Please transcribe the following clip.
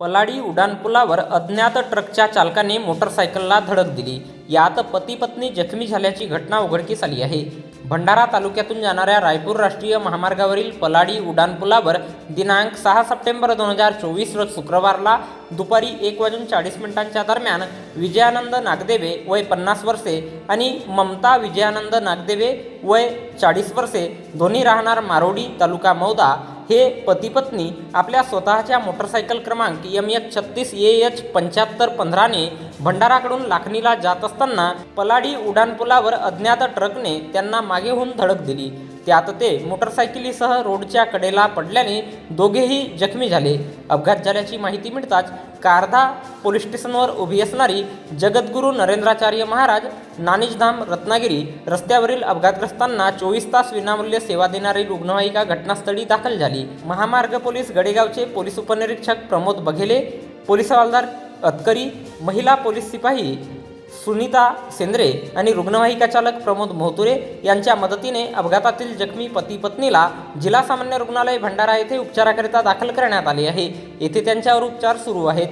पलाडी उड्डाणपुलावर अज्ञात ट्रकच्या चालकाने मोटरसायकलला धडक दिली. यात पती पत्नी जखमी झाल्याची घटना उघडकीस आली आहे. भंडारा तालुक्यातून जाणाऱ्या रायपूर राष्ट्रीय महामार्गावरील पलाडी उड्डाणपुलावर दिनांक सहा सप्टेंबर दोन हजार चोवीस रोज शुक्रवारला दुपारी एक वाजून चाळीस मिनिटांच्या दरम्यान विजयानंद नागदेवे वय पन्नास वर्षे आणि ममता विजयानंद नागदेवे वय चाळीस वर्षे दोन्ही राहणार मारोडी तालुका मौदा हे पतीपत्नी आपल्या स्वतःच्या मोटरसायकल क्रमांक एम एच छत्तीस ए एच पंच्याहत्तर पंधराने भंडाराकडून लाखणीला जात असताना पलाडी उड्डाणपुलावर अज्ञात ट्रकने त्यांना मागेहून धडक दिली. त्यात ते मोटरसायकलीसह रोडच्या कडेला पडल्याने दोघेही जखमी झाले. अपघात झाल्याची माहिती मिळताच कारधा पोलीस स्टेशनवर उभी असणारी जगद्गुरू नरेंद्राचार्य महाराज नानिजधाम रत्नागिरी रस्त्यावरील अपघातग्रस्तांना चोवीस तास विनामूल्य सेवा देणारी रुग्णवाहिका घटनास्थळी दाखल झाली. महामार्ग पोलीस गडेगावचे पोलीस उपनिरीक्षक प्रमोद बघेले पोलीस हवालदार अतकरी महिला पोलीस सिपाही सुनीता सेंद्रे आणि रुग्णवाहिका चालक प्रमोद मोहतुरे यांच्या मदतीने अपघातातील जखमी पती पत्नीला जिल्हा सामान्य रुग्णालय भंडारा येथे उपचाराकरिता दाखल करण्यात आले आहे. येथे त्यांच्यावर उपचार सुरू आहेत.